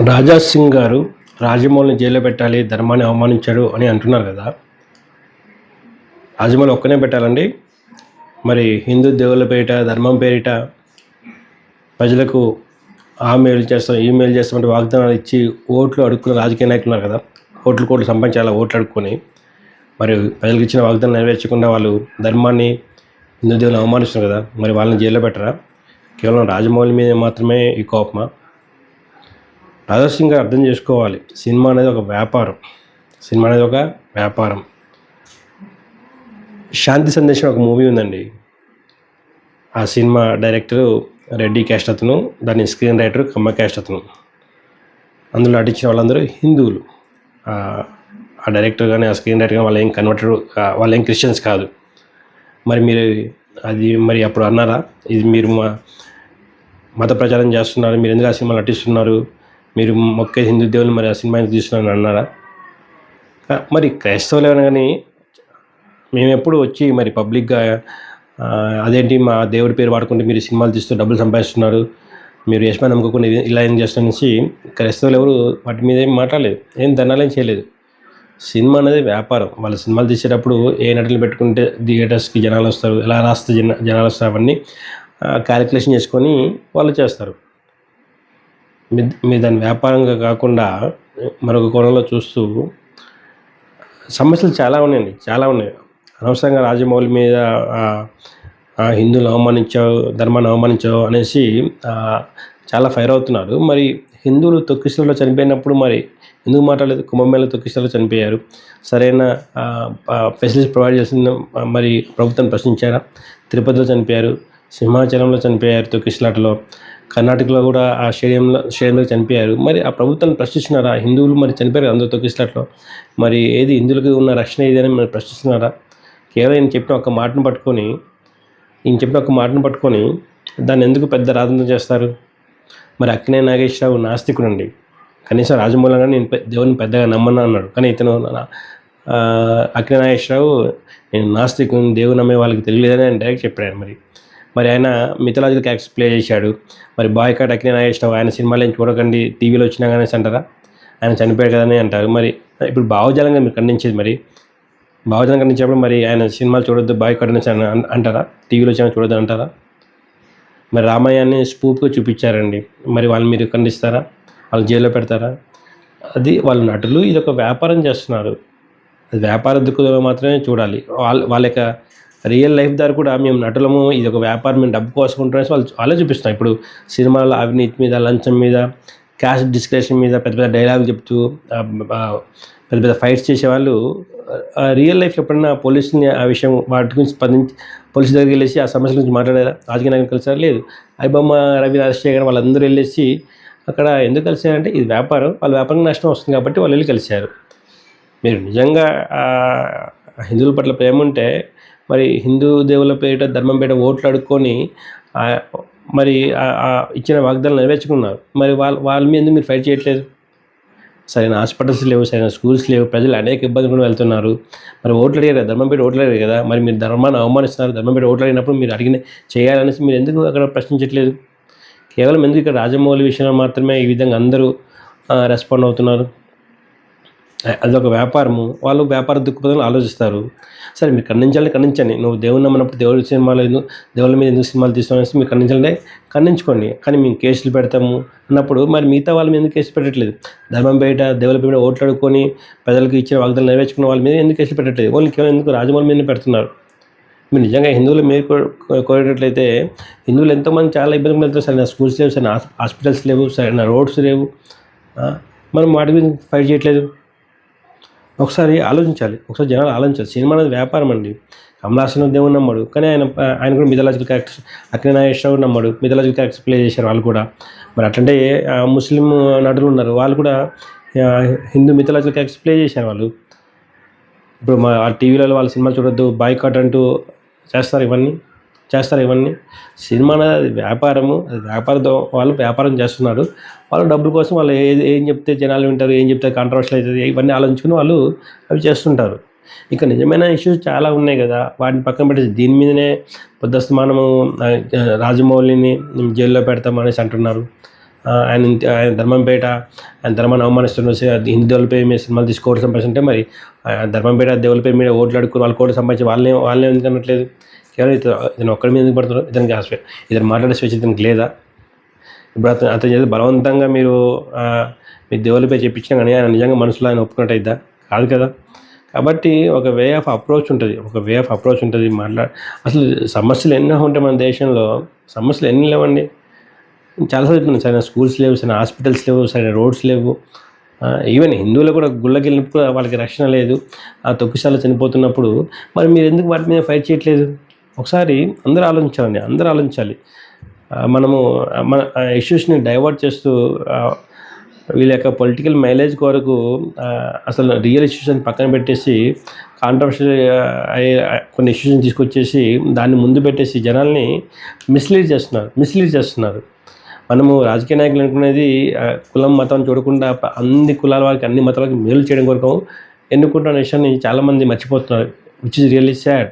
రాజా సింగ్ గారు రాజమౌళిని జైల్లో పెట్టాలి ధర్మాన్ని అవమానించాడు అని అంటున్నారు కదా. రాజమౌళి ఒక్కనే పెట్టాలండి. మరి హిందూ దేవుళ్ళ పేరిట ధర్మం పేరిట ప్రజలకు ఆ మేలు చేస్తాం ఈ మేలు చేస్తామంటే వాగ్దానాలు ఇచ్చి ఓట్లు అడుక్కున్న రాజకీయ నాయకులు ఉన్నారు కదా. ఓట్లు కోట్లు సంపాదించాలి ఓట్లు అడుక్కొని. మరి ప్రజలకు ఇచ్చిన వాగ్దానం నెరవేర్చకుండా వాళ్ళు ధర్మాన్ని హిందూ దేవుని అవమానిస్తున్నారు కదా. మరి వాళ్ళని జైల్లో పెట్టరా? కేవలం రాజమౌళి మీద మాత్రమే ఈ కోపమా? ఆదర్శంగా అర్థం చేసుకోవాలి. సినిమా అనేది ఒక వ్యాపారం. సినిమా అనేది ఒక వ్యాపారం. శాంతి సందేశం ఒక మూవీ ఉందండి. ఆ సినిమా డైరెక్టరు రెడ్డి క్యాస్ట్ అతను దాని స్క్రీన్ రైటర్ కమ్మ క్యాస్ట్ అతను. అందులో నటించిన వాళ్ళందరూ హిందువులు. ఆ ఆ డైరెక్టర్ కానీ ఆ స్క్రీన్ రైటర్ కానీ వాళ్ళు ఏం కన్వర్టెడ్ వాళ్ళు ఏం క్రిస్టియన్స్ కాదు. మరి మీరు అది మరి అప్పుడు అన్నారా? ఇది మీరు మా మత ప్రచారం చేస్తున్నారు మీరు ఎందుకు ఆ సినిమా నటిస్తున్నారు? మీరు మొక్కే హిందూ దేవుని మరి ఆ సినిమా తీసుకున్నాను అన్నారా? మరి క్రైస్తవులు ఏమైనా కానీ మేము ఎప్పుడు వచ్చి మరి పబ్లిక్గా అదేంటి మా దేవుడి పేరు వాడుకుంటే మీరు సినిమాలు తీస్తూ డబ్బులు సంపాదిస్తున్నారు మీరు యశ్మా నమ్మకకుండా ఇలా ఏం చేస్తారనేసి క్రైస్తవులు ఎవరు వాటి మీద ఏం మాట్లాడలేదు ఏం దండాలేం చేయలేదు. సినిమా అనేది వ్యాపారం. వాళ్ళు సినిమాలు తీసేటప్పుడు ఏ నటులు పెట్టుకుంటే థియేటర్స్కి జనాలు వస్తారు ఎలా రాస్తే జన జనాలు వస్తారు అవన్నీ క్యాలిక్యులేషన్ చేసుకొని వాళ్ళు చేస్తారు. మీ మీ దాని వ్యాపారంగా కాకుండా మరొక కోణంలో చూస్తూ సమస్యలు చాలా ఉన్నాయండి చాలా ఉన్నాయి. అనవసరంగా రాజమౌళి మీద హిందువులు అవమానించావు ధర్మాన్ని అవమానించావు అనేసి చాలా ఫైర్ అవుతున్నారు. మరి హిందువులు తొక్కిసలలో చనిపోయినప్పుడు మరి ఎందుకు మాట్లాడలేదు? కుంభమేళ తొక్కిసలలో చనిపోయారు. సరైన ఫెసిలిటీస్ ప్రొవైడ్ చేసిన మరి ప్రభుత్వం ప్రశ్నించారా? తిరుపతిలో చనిపోయారు సింహాచలంలో చనిపోయారు తొక్కిసలాటలో కర్ణాటకలో కూడా ఆ స్టేడియంలో స్టేడియంలో చనిపోయారు. మరి ఆ ప్రభుత్వాన్ని ప్రశ్నిస్తున్నారా హిందువులు మరి చనిపోయారు అందరూ తొక్కిసలాట్లో. మరి ఏది హిందువులకి ఉన్న రక్షణ ఏదని మరి ప్రశ్నిస్తున్నారా కేవలం ఈయన చెప్పిన ఒక మాటను పట్టుకొని ఈయన చెప్పిన ఒక మాటను పట్టుకొని దాన్ని ఎందుకు పెద్ద రాజంతం చేస్తారు? మరి అక్కినే నాగేశ్వరరావు నాస్తికుడు అండి కనీసం రాజమౌళంగా నేను దేవుని పెద్దగా నమ్మను అన్నాడు. కానీ ఇతను అక్కినే నాగేశ్వరరావు నేను నాస్తికుని దేవుని నమ్మే వాళ్ళకి తెలియలేదని ఆయన డైరెక్ట్ చెప్పాడు మరి. మరి ఆయన మిథలాజికల్ క్యారెక్టర్స్ ప్లే చేశాడు. మరి బాయ్ కాట్ అక్కినే నాగేశ్వరరావు ఆయన సినిమాలు ఏం చూడకండి టీవీలో వచ్చినా కానీ అంటారా? ఆయన చనిపోయాడు కదని అంటారు. మరి ఇప్పుడు భావజాలంగా మీరు ఖండించేది మరి భావజాలం ఖండించినప్పుడు మరి ఆయన సినిమాలు చూడొద్దు బాయ్ కాట్ అనేసి అంటారా? టీవీలో వచ్చినా చూడొద్దు అంటారా? మరి రామాయణాన్ని స్పూప్గా చూపించారండి. మరి వాళ్ళని మీరు ఖండిస్తారా? వాళ్ళు జైల్లో పెడతారా? అది వాళ్ళ నటులు ఇది ఒక వ్యాపారం చేస్తున్నారు. అది వ్యాపార దృక్పథంలో మాత్రమే చూడాలి. వాళ్ళ వాళ్ళ యొక్క రియల్ లైఫ్ ద్వారా కూడా మేము నటులము ఇది ఒక వ్యాపారం మేము డబ్బు కోసం ఉంటున్నాం వాళ్ళు అలా చూపిస్తున్నాం ఇప్పుడు సినిమాలో అవినీతి మీద లంచం మీద క్యాష్ డిస్క్రిప్షన్ మీద పెద్ద పెద్ద డైలాగులు చెప్తూ పెద్ద పెద్ద ఫైట్స్ చేసేవాళ్ళు రియల్ లైఫ్ ఎప్పుడైనా పోలీసుని ఆ విషయం వాటి గురించి స్పందించి పోలీసు దగ్గరికి వెళ్ళేసి ఆ సమస్యల గురించి మాట్లాడారా? రాజకీయ నాయకులు కలిసారా? లేదు. ఐబొమ్మ రవి రాజశేఖర్ వాళ్ళందరూ వెళ్ళేసి అక్కడ ఎందుకు కలిసారంటే ఇది వ్యాపారం వాళ్ళ వ్యాపారం నష్టం వస్తుంది కాబట్టి వాళ్ళు వెళ్ళి కలిశారు. మీరు నిజంగా హిందువుల పట్ల ప్రేమ ఉంటే మరి హిందూ దేవుల పేరిట ధర్మం పేరిట ఓట్లు అడుక్కొని మరి ఇచ్చిన వాగ్దానాలు నెరవేర్చుకున్నారు. మరి వాళ్ళ వాళ్ళ మీద మీరు ఫైట్ చేయట్లేదు? సరైన హాస్పిటల్స్ లేవు సరైన స్కూల్స్ లేవు ప్రజలు అనేక ఇబ్బందులు కూడా వెళ్తున్నారు. మరి ఓట్లు అడిగారు కదా ధర్మం పెట్టి ఓట్లు అడిగారు కదా మరి మీరు ధర్మాన్ని అవమానిస్తున్నారు ధర్మం పెట్టి ఓట్లు అడిగినప్పుడు మీరు అడిగిన చేయాలనేసి మీరు ఎందుకు అక్కడ ప్రశ్నించట్లేదు? కేవలం ఎందుకు ఇక్కడ రాజమౌళి విషయంలో మాత్రమే ఈ విధంగా అందరూ రెస్పాండ్ అవుతున్నారు? అదొక వ్యాపారము. వాళ్ళు వ్యాపార దృక్పథంలో ఆలోచిస్తారు. సరే మీరు ఖండించాలని ఖండించండి. నువ్వు దేవుని నమ్మినప్పుడు దేవుడి సినిమాలు ఎందుకు దేవుళ్ళ మీద ఎందుకు సినిమాలు తీసుకోవాలని మీరు ఖండించాలంటే ఖండించుకోండి. కానీ మేము కేసులు పెడతాము అన్నప్పుడు మరి మిగతా వాళ్ళ మీద ఎందుకు కేసులు పెట్టట్లేదు? ధర్మం బయట దేవుల మీద ఓట్లు అడుక్కొని ప్రజలకు ఇచ్చిన వాగ్దాలు నెరవేర్చుకున్న వాళ్ళ మీద ఎందుకు కేసులు పెట్టట్లేదు? ఓన్లీ కేవలం ఎందుకు రాజమౌళి మీద పెడుతున్నారు? మీరు నిజంగా హిందువులు మీరు కో- కోరేటట్లయితే హిందువులు ఎంతోమంది చాలా ఇబ్బంది పడుతున్నారు సరైన స్కూల్స్ లేవు సరైన హాస్పిటల్స్ లేవు సరైన రోడ్స్ లేవు మనం వాటి గురించి ఫైట్ చేయట్లేదు? ఒకసారి ఆలోచించాలి. ఒకసారి జనాలు ఆలోచించాలి. సినిమా అనేది వ్యాపారం అండి. కమలాసన్ దేవుని నమ్మడు కానీ ఆయన ఆయన కూడా మిథలాజికల్ క్యారెక్టర్స్ అక్కినే నాగేశ్వరరావు నమ్మడు మిథలాజికల్ క్యారెక్టర్స్ ప్లే చేశారు వాళ్ళు కూడా. మరి అట్లంటే ముస్లిం నటులు ఉన్నారు. వాళ్ళు కూడా హిందూ మిథలాజికల్ క్యారెక్టర్స్ ప్లే చేశారు వాళ్ళు. ఇప్పుడు మా ఆ టీవీలలో వాళ్ళ సినిమా చూడొద్దు బాయ్కాట్ అంటూ చేస్తారు ఇవన్నీ. చేస్తారు ఇవన్నీ. సినిమా అనేది అది వ్యాపారము అది వాళ్ళు వ్యాపారం చేస్తున్నారు. వాళ్ళు డబ్బుల కోసం వాళ్ళు ఏది ఏం చెప్తే జనాలు వింటారు ఏం చెప్తే కాంట్రవర్షియల్ అవుతుంది ఇవన్నీ ఆలోచించుకుని వాళ్ళు అవి చేస్తుంటారు. ఇక నిజమైన ఇష్యూస్ చాలా ఉన్నాయి కదా. వాటిని పక్కన పెట్టి దీని మీదనే పొద్దుస్తమానము రాజమౌళిని జైల్లో పెడతాం అనేసి అంటున్నారు. ఆయన ఆయన ధర్మంపేట ఆయన ధర్మాన్ని అవమానిస్తున్న హిందూ దేవులపై మీ మీద సినిమాలు తీసుకోవడం కోట్లు మరి ఆ, ధర్మంపేట దేవులపై మీద ఓట్లు అడుక్కుని వాళ్ళు కోట్లు సంపాదించి వాళ్ళని వాళ్ళని ఎందుకు అనట్లేదు? కేవలం ఇతను ఇతను ఒక్కడి మీద ఎందుకు పడుతున్నారు? ఇతనికి ఆ ఇతను మాట్లాడే స్వేచ్ఛ ఇతనికి లేదా? ఇప్పుడు అతను అతను చేసి బలవంతంగా మీరు మీ దేవులపై చెప్పించినా కానీ ఆయన నిజంగా మనసులో ఆయన ఒప్పుకున్నట్టయిద్దా? కాదు కదా. కాబట్టి ఒక వే ఆఫ్ అప్రోచ్ ఉంటుంది. ఒక వే ఆఫ్ అప్రోచ్ ఉంటుంది మాట్లా అసలు సమస్యలు ఎన్నో ఉంటాయి మన దేశంలో సమస్యలు ఎన్ని లేవండి? చాలాసార్లు చెప్తున్నాను సరైన స్కూల్స్ లేవు సరైన హాస్పిటల్స్ లేవు సరైన రోడ్స్ లేవు. ఈవెన్ హిందువులు కూడా గుళ్ళకి వెళ్ళినప్పుడు కూడా వాళ్ళకి రక్షణ లేదు. ఆ తొక్కిసాలు చనిపోతున్నప్పుడు మరి మీరు ఎందుకు వాటి మీద ఫైట్ చేయట్లేదు? ఒకసారి అందరూ ఆలోచించాలండి అందరూ ఆలోచించాలి. మనము ఆ, మన ఇష్యూస్ని డైవర్ట్ చేస్తూ వీళ్ళ యొక్క పొలిటికల్ మైలేజ్ కొరకు అసలు రియల్ ఇష్యూస్ని పక్కన పెట్టేసి కాంట్రవర్షియల్ అయ్యే కొన్ని ఇష్యూస్ని తీసుకొచ్చేసి దాన్ని ముందు పెట్టేసి జనాల్ని మిస్లీడ్ చేస్తున్నారు మిస్లీడ్ చేస్తున్నారు. మనము రాజకీయ నాయకులు అనుకునేది కులం మతం చూడకుండా అన్ని కులాల వారికి అన్ని మతాలకు మేలు చేయడం కొరకు ఎన్నుకుంటున్న విషయాన్ని చాలామంది మర్చిపోతున్నారు విచ్ ఇస్ రియల్లీ సాడ్